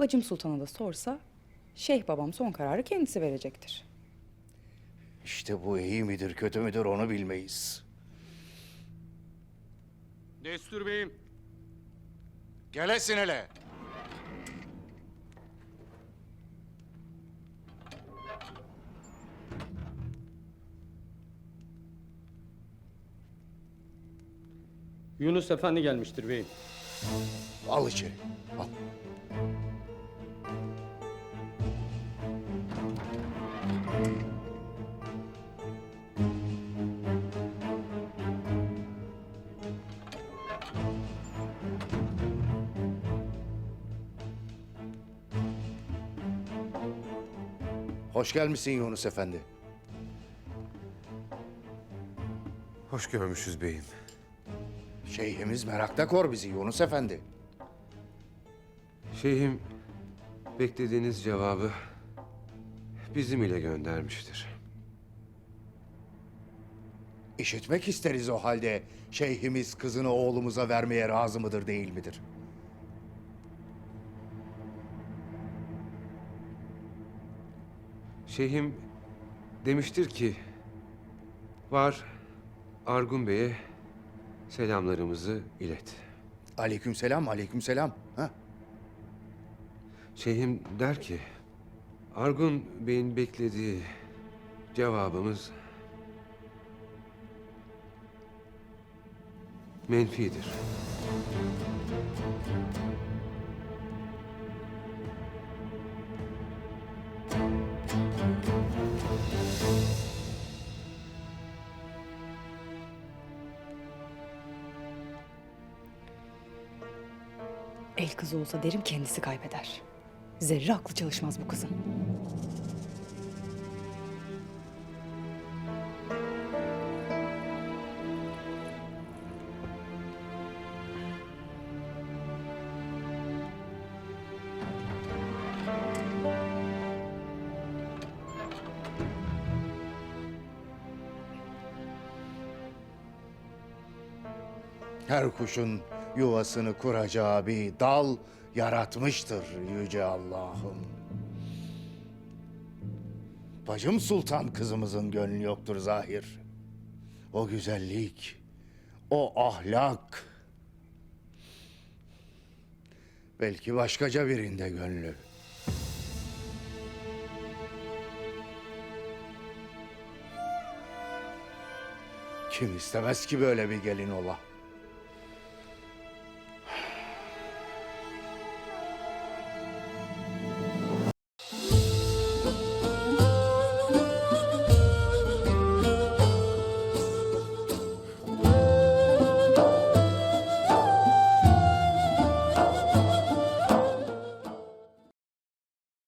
Bacım Sultan'a da sorsa Şeyh babam son kararı kendisi verecektir. İşte bu iyi midir kötü müdür onu bilmeyiz. Destur beyim. Gelesin hele. Yunus Efendi gelmiştir beyim. Al içeri. Al. Hoş gelmişsin Yunus Efendi. Hoş görmüşüz beyim. Şeyhimiz merakta kor bizi Yunus Efendi. Şeyhim beklediğiniz cevabı bizim ile göndermiştir. İşitmek isteriz o halde şeyhimiz kızını oğlumuza vermeye razı mıdır değil midir? Şeyhim demiştir ki var Argun Bey'e selamlarımızı ilet. Aleykümselam, aleykümselam. Ha? Şeyhim der ki Argun Bey'in beklediği cevabımız menfidir. El kızı olsa derim kendisi kaybeder. Zerre aklı çalışmaz bu kızın. Her kuşun yuvasını kuracağı bir dal yaratmıştır Yüce Allah'ım. Bacım Sultan kızımızın gönlü yoktur zahir. O güzellik, o ahlak. Belki başkaca birinde gönlü. Kim istemez ki böyle bir gelin ola?